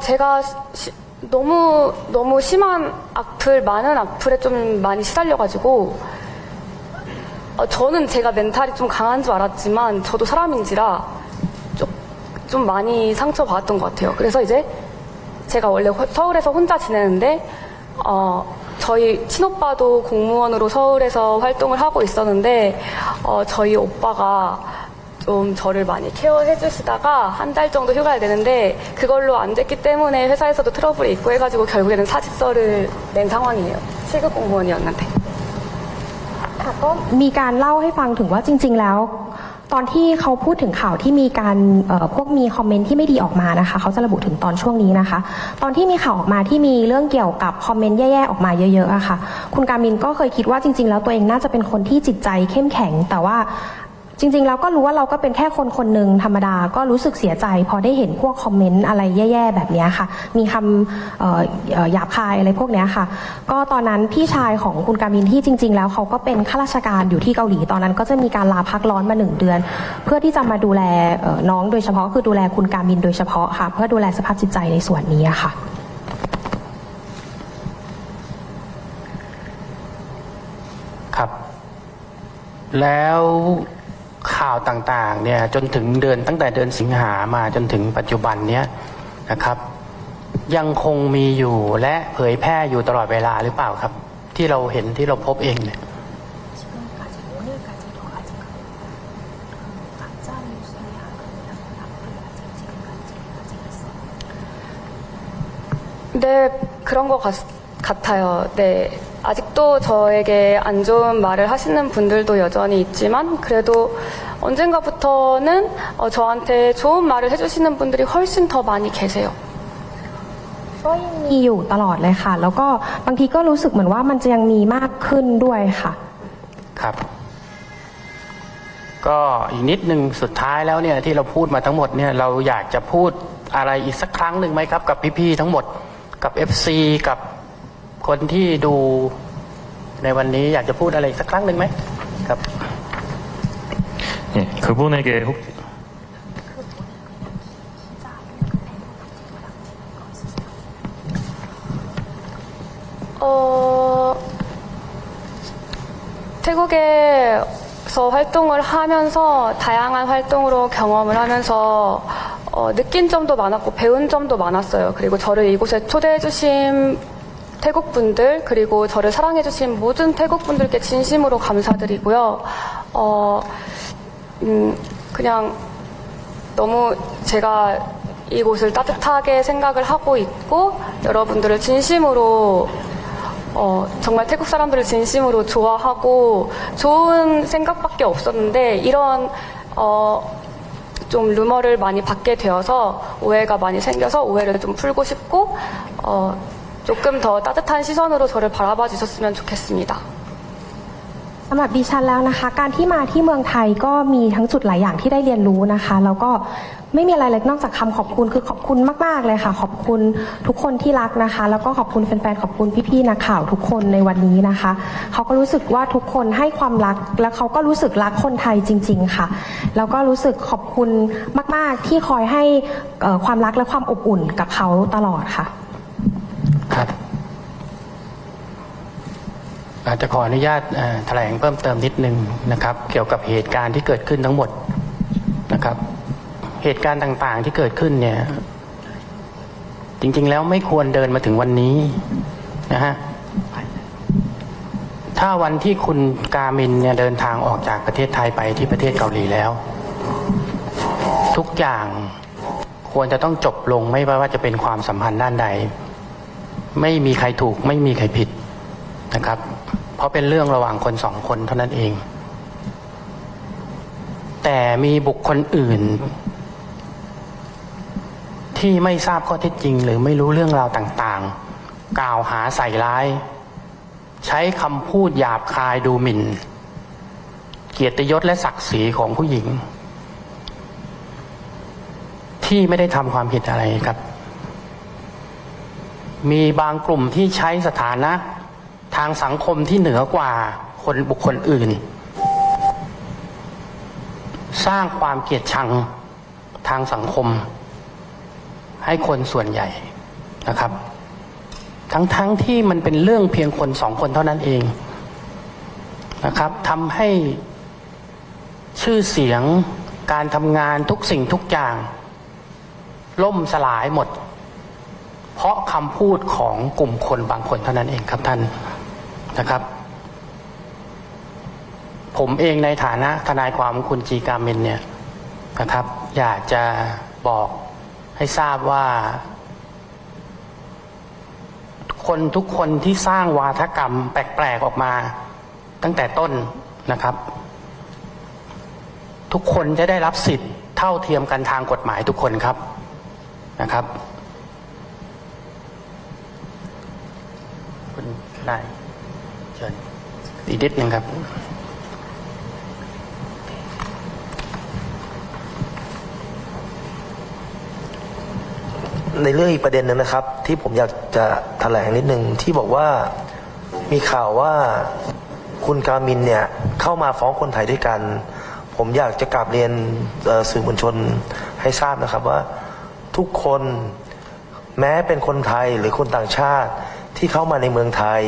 제가 시- 너무 너무 심한 악플 많은 악플에 좀 많이 시달려가지고 어, 저는 제가 멘탈이 좀 강한 줄 알았지만 저도 사람인지라 좀, 좀 많이 상처받았던 것 같아요. 그래서 이제 제가 원래 호- 서울에서 혼자 지내는데 어, 저희 친오빠도 공무원으로 서울에서 활동을 하고 있었는데 어, 저희 오빠가 좀 저를 많이 케어해 주시다가 한 달 정도 휴가를 내는데 그걸로 안 됐기 때문에 회사에서도 트러블이 있고 해가지고 결국에는 사직서를 낸 상황이에요. 7급 공무원이었는데. ค่ะก็มีการเล่าให้ฟังถึงว่าจริง ๆ แล้ว ตอนที่เขาพูดถึงข่าวที่มีการเอ่อพวกมีคอมเมนต์ที่ไม่ดีออกมานะคะเขาจะระบุถึงตอนช่วงนี้นะคะ ตอนที่มีข่าวออกมาที่มีเรื่องเกี่ยวกับคอมเมนต์แย่ๆออกมาเยอะๆอะค่ะ คุณการมินก็เคยคิดว่าจริง ๆ แล้วตัวเองน่าจะเป็นคนที่จิตใจเข้มแข็ง แต่ว่า จริงๆแล้วก็รู้ว่าเราก็เป็นแค่คนคนหนึ่งธรรมดาก็รู้สึกเสียใจ พอได้เห็นพวกคอมเมนต์อะไรแย่ๆแบบนี้ค่ะ มีคำหยาบคายอะไรพวกนี้ค่ะ ก็ตอนนั้นพี่ชายของคุณกามินที่จริง ๆ แล้วเขาก็เป็นข้าราชการอยู่ที่เกาหลีตอนนั้น ก็จะมีการลาพักร้อนมาหนึ่งเดือน เพื่อที่จะมาดูแลน้องโดยเฉพาะคือดูแลคุณกามินโดยเฉพาะค่ะ เพื่อดูแลสภาพจิตใจในส่วนนี้ค่ะครับ แล้ว ข่าวต่างๆ เนี่ยจนถึงเดือนตั้งแต่เดือนสิงหามาจนถึงปัจจุบันเนี้ยนะครับ ยังคงมีอยู่และเผยแพร่อยู่ตลอดเวลาหรือเปล่าครับ ที่เราเห็นที่เราพบเองเนี่ย 지금까지 오늘까지도 아직 그 가짜 뉴스나 그런 악플이 아직 지금까지 아직 있어요. 네, 그런 것 같, 같아요. 네. 아직도 저에게 안 좋은 말을 하시는 분들도 여전히 있지만, 그래도 언젠가부터는 어, 저한테 좋은 말을 해주시는 분들이 훨씬 더 많이 계세요. ก็ยังมีอยู่ตลอดเลยค่ะ แล้วก็บางทีก็รู้สึกเหมือนว่ามันจะยังมีมากขึ้นด้วยค่ะ ครับ ก็อีกนิดนึงสุดท้ายแล้วเนี่ยที่เราพูดมาทั้งหมดเนี่ยเราอยากจะพูดอะไรอีกสักครั้งหนึ่งไหมครับ กับพี่ๆทั้งหมดกับ FC กับ คนที่ดูในวันนี้อยากจะพูดอะไรอีกสักครั้งหนึ่งไหมครับ 예, 그분에게 혹 어, 태국에서 활동을 하면서 다양한 활동으로 경험을 하면서 어, 느낀 점도 많았고 배운 점도 많았어요. 그리고 저를 이곳에 초대해주신 태국 분들 그리고 저를 사랑해 주신 모든 태국 분들께 진심으로 감사드리고요. 어, 음, 그냥 너무 제가 이곳을 따뜻하게 생각을 하고 있고 여러분들을 진심으로 어, 정말 태국 사람들을 진심으로 좋아하고 좋은 생각밖에 없었는데 이런 어, 좀 루머를 많이 받게 되어서 오해가 많이 생겨서 오해를 좀 풀고 싶고 어, 조금 더 따뜻한 시선으로 저를 바라봐 주셨으면 좋겠습니다. สำหรับดิฉันแล้วนะคะ การที่มาที่เมืองไทยก็มีทั้งจุดหลายอย่างที่ได้เรียนรู้นะคะ แล้วก็ไม่มีอะไรเลยนอกจากคำขอบคุณคือขอบคุณมาก ๆ เลยค่ะ ขอบคุณทุกคนที่รักนะคะ แล้วก็ขอบคุณแฟนๆขอบคุณพี่ๆนักข่าวทุกคนในวันนี้นะคะเขาก็รู้สึกว่าทุกคนให้ความรัก แล้วเขาก็รู้สึกรักคนไทยจริง ๆ ค่ะ แล้วก็รู้สึกขอบคุณมาก ๆ ที่คอยให้เอ่อความรักและความอบอุ่นกับเขาตลอดค่ะ อาจจะขออนุญาตแถลงเพิ่มเติมนิดนึงนะครับ เกี่ยวกับเหตุการณ์ที่เกิดขึ้นทั้งหมดนะครับ เหตุการณ์ต่างๆที่เกิดขึ้นเนี่ย จริงๆแล้วไม่ควรเดินมาถึงวันนี้นะฮะถ้าวันที่คุณกามินเนี่ยเดินทางออกจากประเทศไทยไปที่ประเทศเกาหลีแล้ว ทุกอย่างควรจะต้องจบลงไม่ว่าจะเป็นความสัมพันธ์ด้านใด ไม่มีใครถูกไม่มีใครผิดนะครับ เพราะเป็นเรื่องระหว่างคนสองคนเท่านั้นเอง แต่มีบุคคลอื่น ที่ไม่ทราบข้อเท็จจริง หรือไม่รู้เรื่องราวต่างๆ กล่าวหาใส่ร้าย ใช้คำพูดหยาบคายดูหมิ่น เกียรติยศและศักดิ์ศรีของผู้หญิง ที่ไม่ได้ทำความผิดอะไรครับ มีบางกลุ่มที่ใช้สถานะ ทางสังคมที่เหนือกว่าคนบุคคลอื่น สร้างความเกลียดชังทางสังคม ให้คนส่วนใหญ่นะครับ ทั้งๆทที่มันเป็นเรื่องเพียงคนสองคนเท่านั้นเองนะครับทำให้ชื่อเสียงการทำงานทุกสิ่งทุกอย่าง ล่มสลายหมด เพราะคำพูดของกลุ่มคนบางคนเท่านั้นเองครับท่าน นะครับ ผมเองในฐานะทนายความของคุณจีการเมนเนี่ยนะครับ อยากจะบอกให้ทราบว่า คนทุกคนที่สร้างวาทกรรมแปลกๆออกมา ตั้งแต่ต้นนะครับ ทุกคนจะได้รับสิทธิ์เท่าเทียมกันทางกฎหมายทุกคนครับนะครับคุณนาย อีกนิดหนึ่งครับ ในเรื่องอีกประเด็นหนึ่งนะครับ ที่ผมอยากจะแถลงนิดนึงที่บอกว่ามีข่าวว่าคุณกามินเนี่ยเข้ามาฟ้องคนไทยด้วยกัน ผมอยากจะกราบเรียนสื่อมวลชนให้ทราบนะครับว่าทุกคนแม้เป็นคนไทยหรือคนต่างชาติที่เข้ามาในเมืองไทย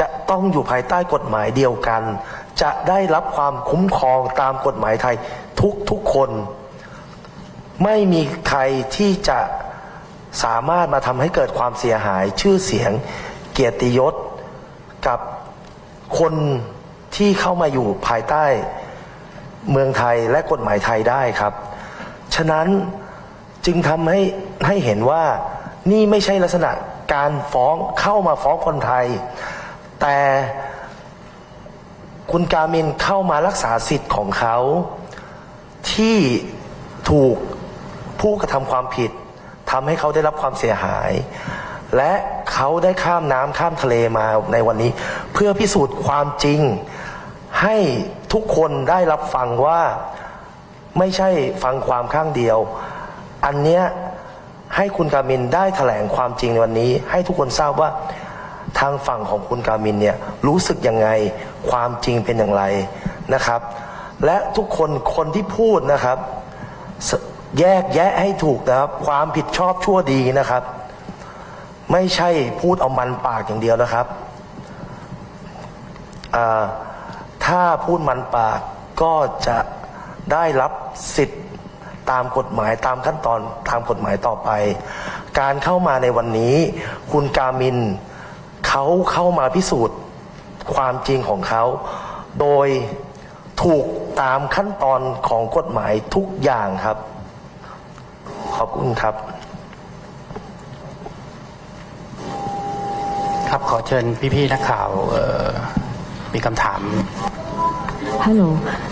จะต้องอยู่ภายใต้กฎหมายเดียวกัน จะได้รับความคุ้มครองตามกฎหมายไทยทุกทุกคน ไม่มีใครที่จะสามารถมาทำให้เกิดความเสียหายชื่อเสียงเกียรติยศกับคนที่เข้ามาอยู่ภายใต้เมืองไทยและกฎหมายไทยได้ครับ ฉะนั้นจึงทำให้ให้เห็นว่านี่ไม่ใช่ลักษณะการฟ้องเข้ามาฟ้องคนไทย แต่คุณกามินเข้ามารักษาสิทธิ์ของเขา ที่ถูกผู้กระทำความผิดทำให้เขาได้รับความเสียหาย และเขาได้ข้ามน้ำข้ามทะเลมาในวันนี้ เพื่อพิสูจน์ความจริง ให้ทุกคนได้รับฟังว่าไม่ใช่ฟังความข้างเดียว อันเนี้ยให้คุณกามินได้แถลงความจริงในวันนี้ ให้ทุกคนทราบว่า ทางฝั่งของคุณกามินเนี่ยรู้สึกยังไงความจริงเป็นอย่างไรนะครับ และทุกคนคนที่พูดนะครับ แยกแยะให้ถูกนะครับ ความผิดชอบชั่วดีนะครับ ไม่ใช่พูดเอามันปากอย่างเดียวนะครับถ้าพูดมันปากก็จะได้รับสิทธิ์ตามกฎหมายตามขั้นตอนตามกฎหมายต่อไป การเข้ามาในวันนี้ คุณกามิน เขาเข้ามาพิสูจน์ความจริงของเขา โดยถูกตามขั้นตอนของกฎหมายทุกอย่างครับ ขอบคุณครับ ครับขอเชิญพี่ๆนักข่าวเอ่อมีคำถามฮัลโหล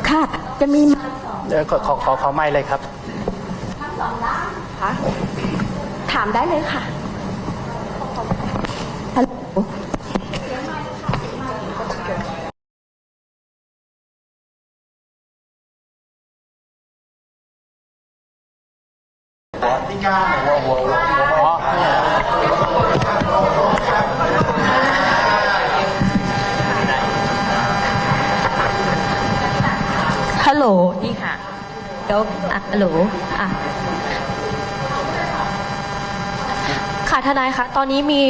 ค่ะ จะมีมาเอ่อขอขอขอขอไม่เลยครับคะถามได้เลยค่ะ ฮัลโหล ฮัลโหลนี่ค่ะเดี๋ยวอะฮัลโหลอะค่ะทนายคะตอนนี้มี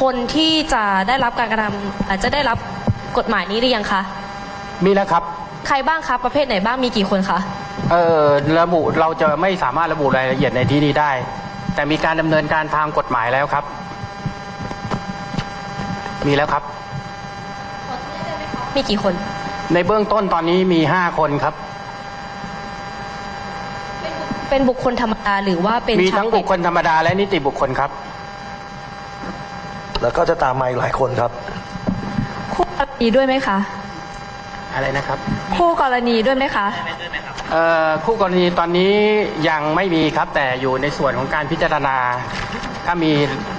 คนที่จะได้รับการกระทำอาจจะได้รับกฎหมายนี้หรือยังคะ มีแล้วครับ ใครบ้างคะประเภทไหนบ้างมีกี่คนคะ เออระบุเราจะไม่สามารถระบุรายละเอียดในที่นี้ได้ แต่มีการดำเนินการทางกฎหมายแล้วครับ มีแล้วครับมีกี่คน ในเบื้องต้นตอนนี้มีห้าคนครับ เป็นบุคคลธรรมดาหรือว่าเป็นมีทั้งชาวบุคคลธรรมดาและนิติบุคคลครับ แล้วก็จะตามมาอีกหลายคนครับ คู่กรณีด้วยไหมคะ อะไรนะครับ คู่กรณีด้วยไหมคะ เอ่อคู่กรณีตอนนี้ยังไม่มีครับ แต่อยู่ในส่วนของการพิจารณา ถ้ามี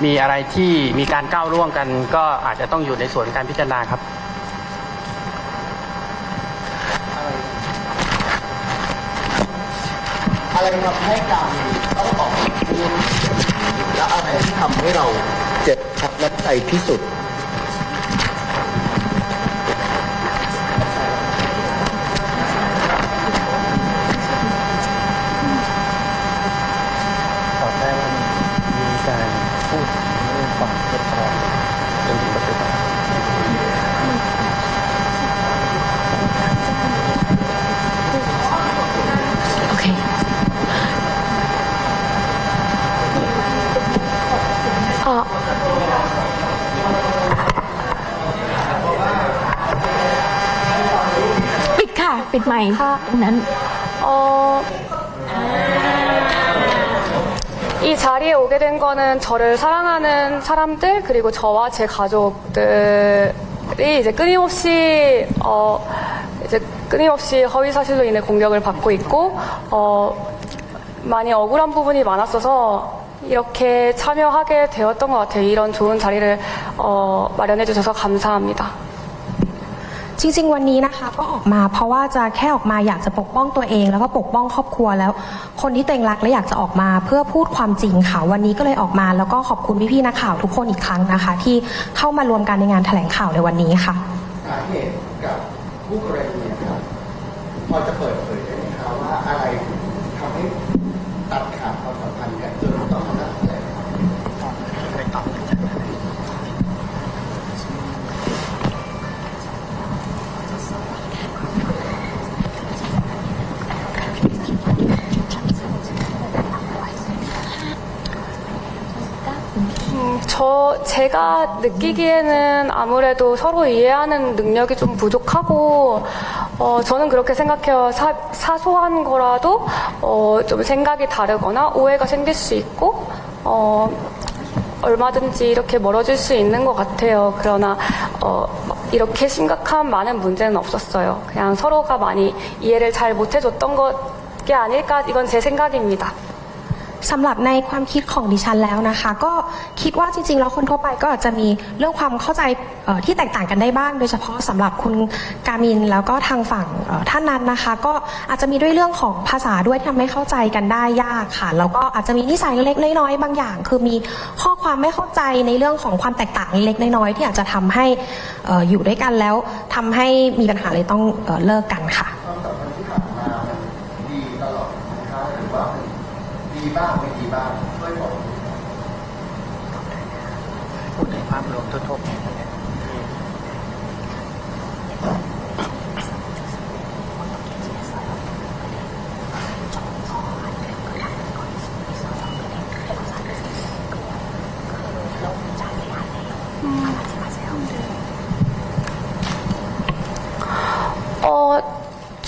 มีอะไรที่มีการก้าวล่วงกัน ก็อาจจะต้องอยู่ในส่วนการพิจารณาครับ อะไรทำให้การต้องออกมาพูดและอะไรที่ทำให้เราเจ็บช้ำและใจที่สุด ปิดไมค์ตรงนั้น 어, 이 자리에 오게 된 거는 저를 사랑하는 사람들 그리고 저와 제 가족들이 이제 끊임없이 어 이제 끊임없이 허위 사실로 인해 공격을 받고 있고 어 많이 억울한 부분이 많았어서 이렇게 참여하게 되었던 것 같아요. 이런 좋은 자리를 어, 마련해 주셔서 감사합니다. จริง ๆ วันนี้นะคะก็ออกมาเพราะว่าจะแค่ออกมาอยากจะปกป้องตัวเอง แล้วก็ปกป้องครอบครัวแล้ว คนที่ตัวเองรักและอยากจะออกมาเพื่อพูดความจริงค่ะ วันนี้ก็เลยออกมา แล้วก็ขอบคุณพี่ๆนักข่าวทุกคนอีกครั้งนะคะ ที่เข้ามารวมกันในงานแถลงข่าวในวันนี้ค่ะ 저 제가 느끼기에는 아무래도 서로 이해하는 능력이 좀 부족하고 어, 저는 그렇게 생각해요. 사, 사소한 거라도 어, 좀 생각이 다르거나 오해가 생길 수 있고 어, 얼마든지 이렇게 멀어질 수 있는 것 같아요. 그러나 어, 이렇게 심각한 많은 문제는 없었어요. 그냥 서로가 많이 이해를 잘 못해줬던 것게 아닐까 이건 제 생각입니다. สำหรับในความคิดของดิฉันแล้วนะคะ ก็คิดว่าจริงๆแล้วคนทั่วไปก็อาจจะมีเรื่องความเข้าใจที่แตกต่างกันได้บ้าง โดยเฉพาะสำหรับคุณกามินแล้วก็ทางฝั่งท่านนั้นนะคะ ก็อาจจะมีด้วยเรื่องของภาษาด้วยที่ทำให้เข้าใจกันได้ยากค่ะแล้วก็อาจจะมีนิสัยเล็กๆน้อยๆบางอย่าง คือมีข้อความไม่เข้าใจในเรื่องของความแตกต่างเล็กๆน้อยๆที่อาจจะทำให้เอ่อยู่ด้วยกันแล้วทำให้มีปัญหาเลยต้องเเลิกกันค่ะ บ้างไม่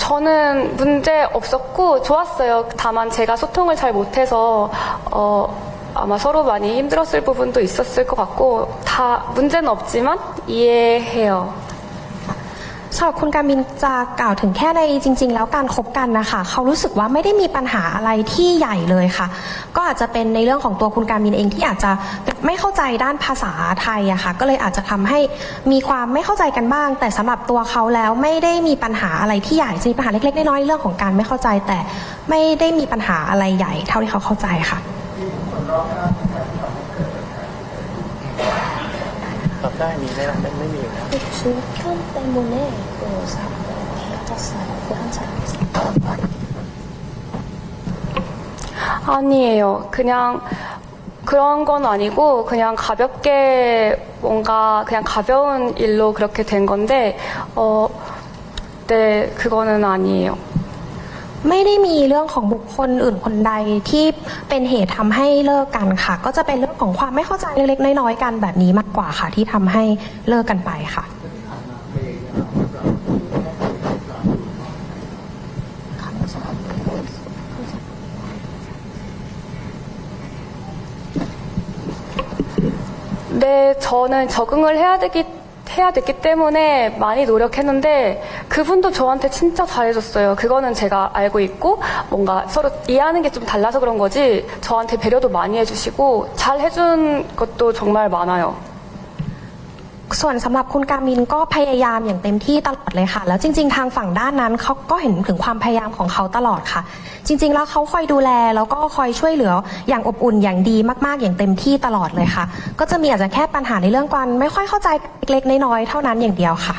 저는 문제 없었고 좋았어요. 다만 제가 소통을 잘 못해서 어, 아마 서로 많이 힘들었을 부분도 있었을 것 같고 다 문제는 없지만 이해해요. สำหรับคุณการมินจะกล่าวถึงแค่ในจริง ๆ แล้วการคบกันนะคะเขารู้สึกว่าไม่ได้มีปัญหาอะไรที่ใหญ่เลยค่ะ ก็อาจจะเป็นในเรื่องของตัวคุณการมินเองที่อาจจะไม่เข้าใจด้านภาษาไทยอะค่ะ ก็เลยอาจจะทำให้มีความไม่เข้าใจกันบ้าง แต่สำหรับตัวเขาแล้วไม่ได้มีปัญหาอะไรที่ใหญ่จะมีปัญหาเล็กๆน้อยๆเรื่องของการไม่เข้าใจ แต่ไม่ได้มีปัญหาอะไรใหญ่เท่าที่เขาเข้าใจค่ะ 사람이 인생을 뺏는 일이야. 그 주편 때문에 그 사람들은 헤어졌어요. 그 한 사람에서. 아니에요. 그냥 그런 건 아니고 그냥 가볍게 뭔가 그냥 가벼운 일로 그렇게 된 건데 어, 네 그거는 아니에요. ไม่ได้มีเรื่องของบุคคลอื่นคนใดที่เป็นเหตุทำให้เลิกกันค่ะ ก็จะเป็นเรื่องของความไม่เข้าใจเล็กๆน้อยๆกันแบบนี้มากกว่าค่ะ ที่ทำให้เลิกกันไปค่ะ 네, 저는 적응을 해야 되기 해야 됐기 때문에 많이 노력했는데 그분도 저한테 진짜 잘해줬어요. 그거는 제가 알고 있고 뭔가 서로 이해하는 게 좀 달라서 그런 거지 저한테 배려도 많이 해주시고 잘 해준 것도 정말 많아요. ส่วนสำหรับคุณการมินก็พยายามอย่างเต็มที่ตลอดเลยค่ะ แล้วจริง ๆ ทางฝั่งด้านนั้นเขาก็เห็นถึงความพยายามของเขาตลอดค่ะ จริง ๆ แล้วเขาคอยดูแลแล้วก็คอยช่วยเหลืออย่างอบอุ่นอย่างดีมากๆ อย่างเต็มที่ตลอดเลยค่ะ ก็จะมีอาจจะแค่ปัญหาในเรื่องการไม่ค่อยเข้าใจเล็กๆน้อยๆเท่านั้นอย่างเดียวค่ะ